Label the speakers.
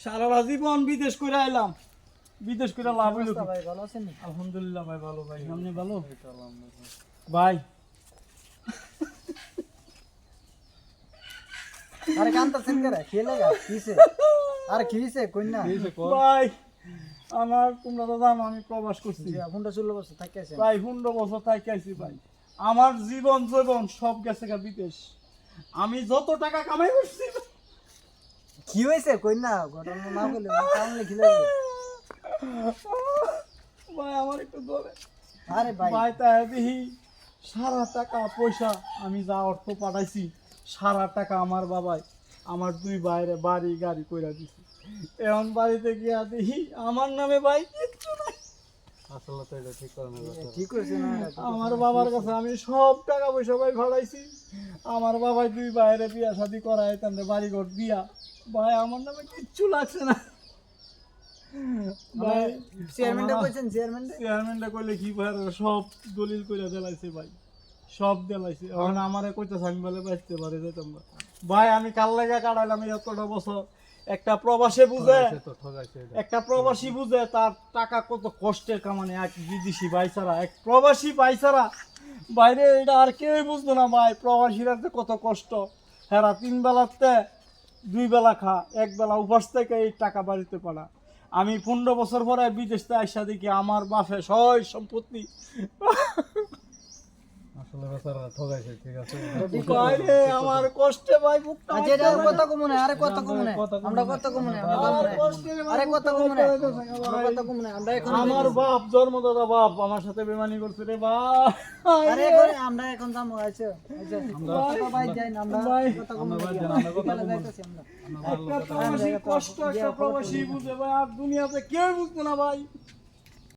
Speaker 1: সারা জীবন বিদেশ করে আইলাম। বিদেশ করে লাভ হইল?
Speaker 2: ভাই ভালো আছেন
Speaker 1: আলহামদুলিল্লাহ ভাই ভালো ভাই। আপনি ভালো? ভাই।
Speaker 2: আরে কান্তাছেন করে খেয়ে লাগা কিসে আরে কিসে কন্যা
Speaker 1: ভাই আমার তোমরা তো জানো আমি প্রবাস করছি।
Speaker 2: ফোনটা চুলো বসে থাকে আছে
Speaker 1: প্রায় পনেরো বছর থাকি আইছি ভাই। আমার জীবন জীবন সব গেছে গা বিদেশ। আমি যত টাকা কামাই করছি
Speaker 2: কি হয়েছে কন্যা ঘটনা না বলে কারণ লিখি লাগবে
Speaker 1: ভাই আমার একটু ধরে
Speaker 2: আরে ভাই।
Speaker 1: ভাই তাই দেখি সারা টাকা পয়সা আমি যা অর্থ পাঠাইছি সারা টাকা আমার বাবাই আমার দুই বাইরে বাড়ি গাড়ি কইরা দিছে। এখন বাড়িতে গিয়া দেখি আমার নামে ভাই কিচ্ছু নাই।
Speaker 2: ঠিক করেছে
Speaker 1: আমার বাবার কাছে আমি সব টাকা পয়সা ভাই ভাড়াইছি। আমার বাবাই দুই বাইরে বিয়া শাদি করায় তাদের বাড়ি ঘর দিয়া। ভাই আমার নামে কিচ্ছু লাগছে না। ভাই
Speaker 2: চেয়ারম্যানটা কইছেন চেয়ারম্যানটা
Speaker 1: চেয়ারম্যানটা কইলে কি ভাই সব দলিল কইরা দেলাইছে ভাই। সব দেলাইছে। এখন আমারে কইতেছে আমি বলে বাঁচতে পারে যেতাম ভাই আমি কাল লাগা কাটাইলাম এতটা বছর? একটা প্রবাসে বুঝে একটা প্রবাসী বুঝে তার টাকা কত কষ্টের কামানে এক বিদেশি বাইসারা এক প্রবাসী বাইসারা বাইরে এটা আর কেউই বুঝতো না, ভাই। প্রবাসীরা কত কষ্ট। হেরা তিন বেলাতে দুই বেলা খা, এক বেলা উপাস থেকে এই টাকা বাড়িতে পারা আমি পনেরো বছর পরে বিদেশ আইসা দেখি আমার বাফে সয় সম্পত্তি। বাইরে আমার কষ্টে ভাই বুকটা
Speaker 2: আচ্ছা কত কমনে? আরে কত কমনে? আমরা কত
Speaker 1: আমার কষ্টে
Speaker 2: আরে কত
Speaker 1: বুকটা
Speaker 2: কমনে?
Speaker 1: বাইরে গেছে
Speaker 2: আমরা এখন
Speaker 1: আমার বাপ জন্মদাতা বাপ আমার সাথে বেমানি করছে রে বাপ।
Speaker 2: আরে এখন আমরা এখন আমরা ভাই যাই না আমরা যাইতেছি আমরা।
Speaker 1: একটা প্রবাসী কষ্ট একটা প্রবাসী বুঝে ভাই আর দুনিয়াতে কেউ বুঝতো না ভাই।